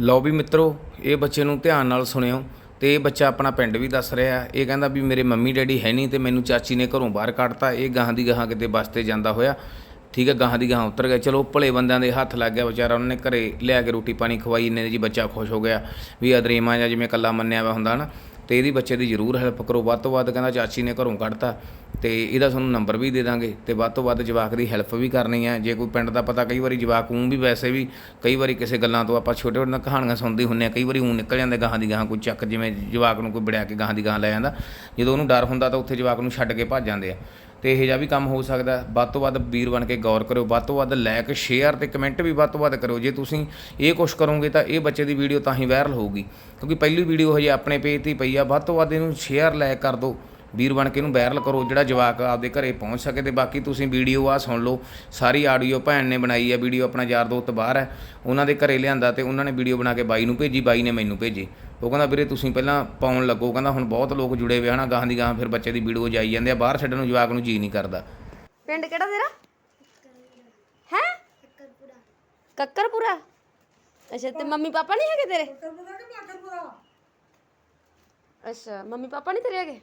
ਲਓ ਵੀ ਮਿੱਤਰੋ, ਇਹ ਬੱਚੇ ਨੂੰ ਧਿਆਨ ਨਾਲ ਸੁਣਿਓ ਤੇ ਇਹ ਬੱਚਾ ਆਪਣਾ ਪਿੰਡ ਵੀ ਦੱਸ ਰਿਹਾ ਇਹ ਕਹਿੰਦਾ ਵੀ ਮੇਰੇ ਮੰਮੀ ਡੈਡੀ ਹੈ ਨਹੀਂ ਤੇ ਮੈਨੂੰ ਚਾਚੀ ਨੇ ਘਰੋਂ ਬਾਹਰ ਕੱਢਤਾ। ਇਹ ਗਾਹਾਂ ਦੀ ਗਾਹਾਂ ਕਿਤੇ ਬੱਸ ਤੇ ਜਾਂਦਾ ਹੋਇਆ। ਠੀਕ ਹੈ, ਗਾਹਾਂ ਦੀ ਗਾਹਾਂ ਉਤਰ ਗਿਆ। ਚਲੋ, ਭਲੇ ਬੰਦਿਆਂ ਦੇ ਹੱਥ ਲੱਗ ਗਿਆ ਵਿਚਾਰਾ। ਉਹਨਾਂ ਨੇ ਘਰੇ ਲਿਆ ਕੇ ਰੋਟੀ ਪਾਣੀ ਖਵਾਈ। ਇੰਨੇ ਜੀ ਬੱਚਾ ਖੁਸ਼ ਹੋ ਗਿਆ ਵੀ ਅਦਰੇਮਾ ਜਾਂ ਜਿਵੇਂ ਕੱਲਾ ਮੰਨਿਆ ਵਾ ਹੁੰਦਾ ਨਾ। ਤੇ ਇਹਦੀ ਬੱਚੇ ਦੀ ਜ਼ਰੂਰ ਹੈਲਪ ਕਰੋ। ਵੱਧ ਤੋਂ ਵੱਧ ਕਹਿੰਦਾ ਚਾਚੀ ਨੇ ਘਰੋਂ ਕੱਢਤਾ ਤੇ ਇਹਦਾ ਤੁਹਾਨੂੰ ਨੰਬਰ ਵੀ ਦੇ ਦਾਂਗੇ ਤੇ ਵੱਧ ਤੋਂ ਵੱਧ ਜਵਾਕ ਦੀ ਹੈਲਪ ਵੀ ਕਰਨੀ ਹੈ। ਜੇ ਕੋਈ ਪਿੰਡ ਦਾ ਪਤਾ ਕਈ ਵਾਰੀ ਜਵਾਕ ਊਂ ਵੀ ਵੈਸੇ ਵੀ ਕਈ ਵਾਰੀ ਕਿਸੇ ਗੱਲਾਂ ਤੋਂ ਆਪਾਂ ਛੋਟੇ ਛੋਟੇ ਕਹਾਣੀਆਂ ਸੁਣਦੇ ਹੁੰਨੇ ਆ ਕਈ ਵਾਰੀ ਊਂ ਨਿਕਲ ਜਾਂਦੇ ਗਾਹਾਂ ਦੀ ਗਾਹਾਂ ਕੋਈ ਚੱਕ, ਜਿਵੇਂ ਜਵਾਕ ਨੂੰ ਕੋਈ ਬੜਿਆ ਕੇ ਗਾਹਾਂ ਦੀ ਗਾਹਾਂ ਲੈ ਜਾਂਦਾ। ਜਦੋਂ ਉਹਨੂੰ ਡਰ ਹੁੰਦਾ ਤਾਂ ਉੱਥੇ ਜਵਾਕ ਨੂੰ ਛੱਡ ਕੇ ਭੱਜ ਜਾਂਦੇ ਆ। ਤੇ ਇਹੋ ਜਿਹਾ ਵੀ ਕੰਮ ਹੋ ਸਕਦਾ ਵੱਧ ਤੋਂ ਵੱਧ ਵੀਰ ਬਣ ਕੇ ਗੌਰ ਕਰਿਓ, ਵੱਧ ਤੋਂ ਵੱਧ ਲਾਇਕ ਸ਼ੇਅਰ ਤੇ ਕਮੈਂਟ ਵੀ ਵੱਧ ਤੋਂ ਵੱਧ ਕਰਿਓ। ਜੇ ਤੁਸੀਂ ਇਹ ਕੁਛ ਕਰੋਗੇ ਤਾਂ ਇਹ ਬੱਚੇ ਦੀ ਵੀਡੀਓ ਤਾਂ ਹੀ ਵਾਇਰਲ ਹੋਊਗੀ। ਕਿਉਂਕਿ ਪਹਿਲੀ ਵੀਡੀਓ ਹਜੇ ਆਪਣੇ ਪੇਜ ਤੇ ਪਈ ਆ। ਵੱਧ ਤੋਂ ਵੱਧ ਇਹਨੂੰ ਸ਼ੇਅਰ ਲਾਇਕ ਕਰ ਦਿਓ। ਵੀਰ ਬਣ ਕੇ ਇਹਨੂੰ ਵਾਇਰਲ ਕਰੋ, ਜਿਹੜਾ ਜਵਾਕ ਆਪਦੇ ਘਰੇ ਪਹੁੰਚ ਸਕੇ ਤੇ ਬਾਕੀ ਤੁਸੀਂ ਵੀਡੀਓ ਆ ਸੁਣ ਲਓ। ਸਾਰੀ ਆਡੀਓ ਭੈਣ ਨੇ ਬਣਾਈ ਹੈ ਵੀਡੀਓ ਆਪਣਾ ਯਾਰ ਦੋਸਤ ਬਾਹਰ ਹੈ। ਉਹਨਾਂ ਦੇ ਘਰੇ ਲਿਆਂਦਾ ਤੇ ਉਹਨਾਂ ਨੇ ਵੀਡੀਓ ਬਣਾ ਕੇ ਬਾਈ ਨੂੰ ਭੇਜੀ, ਬਾਈ ਨੇ ਮੈਨੂੰ ਭੇਜੀ। ਉਹ ਕਹਿੰਦਾ ਵੀਰੇ ਤੁਸੀਂ ਪਹਿਲਾਂ ਪਾਉਣ ਲੱਗੋ ਕਹਿੰਦਾ ਹੁਣ ਬਹੁਤ ਲੋਕ ਜੁੜੇ ਹੋਏ ਹਨਾ, ਗਾਹਾਂ ਦੀ ਗਾਹਾਂ ਫਿਰ ਬੱਚੇ ਦੀ ਵੀਡੀਓ ਜਾਈ ਜਾਂਦੇ ਆ, ਬਾਹਰ ਛੱਡਣ ਨੂੰ ਜਵਾਕ ਨੂੰ ਜੀ ਨਹੀਂ ਕਰਦਾ। ਪਿੰਡ ਕਿਹੜਾ ਤੇਰਾ? ਹੈ? ਕੱਕਰਪੁਰਾ। ਅੱਛਾ, ਤੇ ਮੰਮੀ ਪਾਪਾ ਨਹੀਂ ਹੈਗੇ ਤੇਰੇ? ਅੱਛਾ, ਮੰਮੀ ਪਾਪਾ ਨਹੀਂ ਤੇਰੇ ਹੈਗੇ?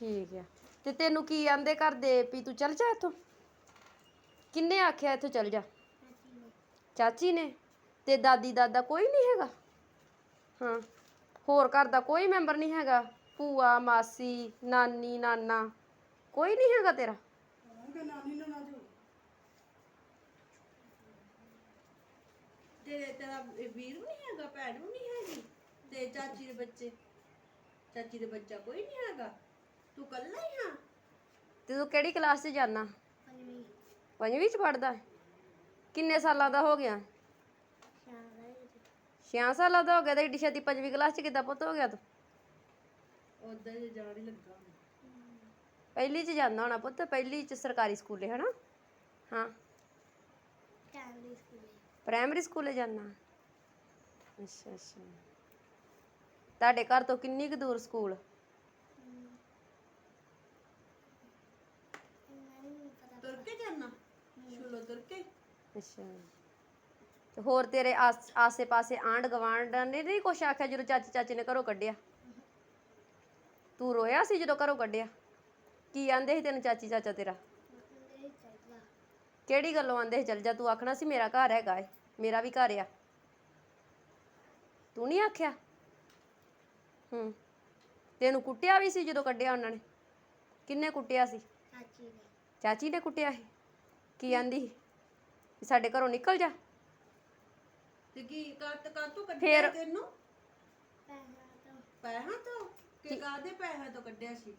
ਠੀਕ ਆ। ਤੇ ਤੈਨੂੰ ਕੀ ਆਂਦੇ ਕਰਦੇ ਵੀ ਤੂੰ ਚੱਲ ਜਾ ਇੱਥੋਂ? ਕਿੰਨੇ ਆਖਿਆ ਇੱਥੋਂ ਚੱਲ ਜਾ? ਚਾਚੀ ਨੇ? ਤੇ ਦਾਦੀ ਦਾਦਾ ਕੋਈ ਨਹੀਂ ਹੈਗਾ? ਹਾਂ। ਹੋਰ ਘਰ ਦਾ ਕੋਈ ਮੈਂਬਰ ਨਹੀਂ ਹੈਗਾ। ਭੂਆ ਮਾਸੀ ਨਾਨੀ ਨਾਨਾ। ਕੋਈ ਨਹੀਂ ਹੈਗਾ ਤੇਰਾ। ਤੇ ਤੇਰਾ ਇਹ ਵੀਰ ਵੀ ਨਹੀਂ ਹੈਗਾ ਭੈਣ ਵੀ ਨਹੀਂ ਹੈਗੀ। ਤੇ ਚਾਚੀ ਦੇ ਬੱਚੇ ਚਾਚੀ ਦੇ ਬੱਚਾ ਕੋਈ ਨਹੀਂ ਹੈਗਾ। ਤੂੰ ਕੱਲਾ ਹੀ ਹਾਂ? ਤੇ ਤੂੰ ਕਿਹੜੀ ਕਲਾਸ 'ਚ ਜਾਣਾ ਪੰਜਵੀਂ। ਪੰਜਵੀਂ 'ਚ ਪੜਦਾ ਕਿੰਨੇ ਸਾਲਾਂ ਦਾ ਹੋ ਗਿਆ? 6 ਸਾਲਾਂ ਦਾ ਹੋ ਗਿਆ ਤੇ ਏਡੀ ਛੇਤੀ ਪੰਜਵੀਂ ਕਲਾਸ 'ਚ ਕਿੱਦਾਂ ਪੁੱਤ ਹੋ ਗਿਆ ਤੂੰ? ਉਦਾਂ ਜੇ ਜਾਣ ਹੀ ਲੱਗਾ ਪਹਿਲੀ 'ਚ ਜਾਂਦਾ ਹੋਣਾ ਪੁੱਤ ਪਹਿਲੀ 'ਚ ਸਰਕਾਰੀ ਸਕੂਲੇ ਹਨਾ? ਹਾਂ। ਪ੍ਰਾਇਮਰੀ ਸਕੂਲੇ। ਜਾਣਾ ਅੱਛਾ ਅੱਛਾ। ਤੁਹਾਡੇ ਘਰ ਤੋਂ ਕਿੰਨੀ ਕੁ ਦੂਰ ਸਕੂਲ? ਤੁਰ ਕੇ ਜਾਣਾ ਛੁੱਲੋ ਤੁਰ ਕੇ। ਅੱਛਾ। ਤੇ ਹੋਰ ਤੇਰੇ ਆਸ- ਆਸੇ-ਪਾਸੇ ਆਂਢ ਗਵਾਂਢ ਨੇ ਨਹੀਂ ਕੁਛ ਆਖਿਆ ਜਦੋਂ ਚਾਚੀ ਚਾਚੀ ਨੇ ਘਰੋਂ ਕੱਢਿਆ? ਤੂੰ ਰੋਇਆ ਸੀ ਜਦੋਂ ਘਰੋਂ ਕੱਢਿਆ? ਕੀ ਆਂਦੇ ਸੀ ਤੈਨੂੰ ਚਾਚੀ ਚਾਚਾ ਤੇਰਾ? ਕਿਹੜੀ ਗੱਲੋਂ ਆਂਦੇ ਸੀ ਚੱਲ ਜਾ ਤੂੰ ਆਖਣਾ ਸੀ ਮੇਰਾ ਘਰ ਹੈਗਾ ਏ ਮੇਰਾ ਵੀ ਘਰ ਆ। ਤੂੰ ਨਹੀਂ ਆਖਿਆ? ਹੂੰ। ਤੈਨੂੰ ਕੁੱਟਿਆ ਵੀ ਸੀ ਜਦੋਂ ਕੱਢਿਆ ਉਹਨਾਂ ਨੇ? ਕਿੰਨੇ ਕੁੱਟਿਆ ਸੀ? ਚਾਚੀ ਨੇ ਕੁੱਟਿਆ ਸੀ? ਕੀ ਆਂਦੀ ਸੀ? ਵੀ ਸਾਡੇ ਘਰੋਂ ਨਿਕਲ ਜਾ। ਤੇ ਕੀ ਕੱਟ ਕੱਟ ਤੋਂ ਕੱਢਿਆ ਫਿਰ- ਤੈਨੂੰ? ਪੈਸਾ ਤੋਂ। ਕਿ ਕਾਦੇ ਪੈਸਾ ਤੋਂ ਕੱਢਿਆ ਸੀ?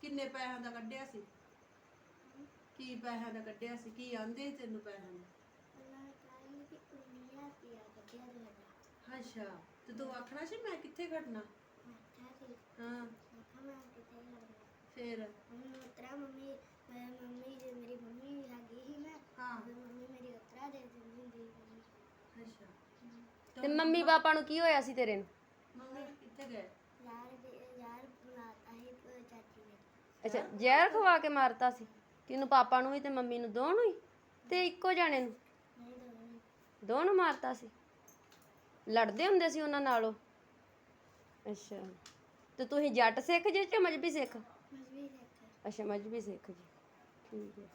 ਕਿੰਨੇ ਪੈਸਿਆਂ ਦਾ ਕੱਢਿਆ ਸੀ? ਕੀ ਪੈਸਿਆਂ ਦਾ ਕੱਢਿਆ ਸੀ? ਕੀ ਆਂਦੇ ਸੀ ਤੈਨੂੰ ਪੈਸਿਆਂ ਨੂੰ? ਅੱਛਾ ਤੇ ਤੂੰ ਆਖਣਾ ਸੀ ਮੈਂ ਕਿੱਥੇ ਖੜਨਾ ਹਾਂ। ਫਿਰ? ਤੇ ਮੰਮੀ ਪਾਪਾ ਨੂੰ ਕੀ ਹੋਇਆ ਸੀ ਤੇਰੇ ਨੂੰ? ਮੰਮੀ ਕਿੱਥੇ ਗਏ? ਅੱਛਾ ਜ਼ਹਿਰ ਖਵਾ ਕੇ ਮਾਰਤਾ ਸੀ। ਤੈਨੂੰ ਪਾਪਾ ਨੂੰ ਵੀ ਤੇ ਮੰਮੀ ਨੂੰ ਦੋਨੋਂ ਹੀ? ਤੇ ਇੱਕੋ ਜਾਣੇ ਨੂੰ? ਦੋਨੋਂ ਮਾਰਤਾ ਸੀ? ਲੜਦੇ ਹੁੰਦੇ ਸੀ ਉਹਨਾਂ ਨਾਲੋਂ? ਅੱਛਾ। ਤੇ ਤੁਸੀਂ ਜੱਟ ਸਿੱਖ ਜੇ ਕਿ ਮਜਬੀ ਸਿੱਖ? ਅੱਛਾ ਮਜਬੀ ਸਿੱਖ ਜੀ। ਠੀਕ ਹੈ।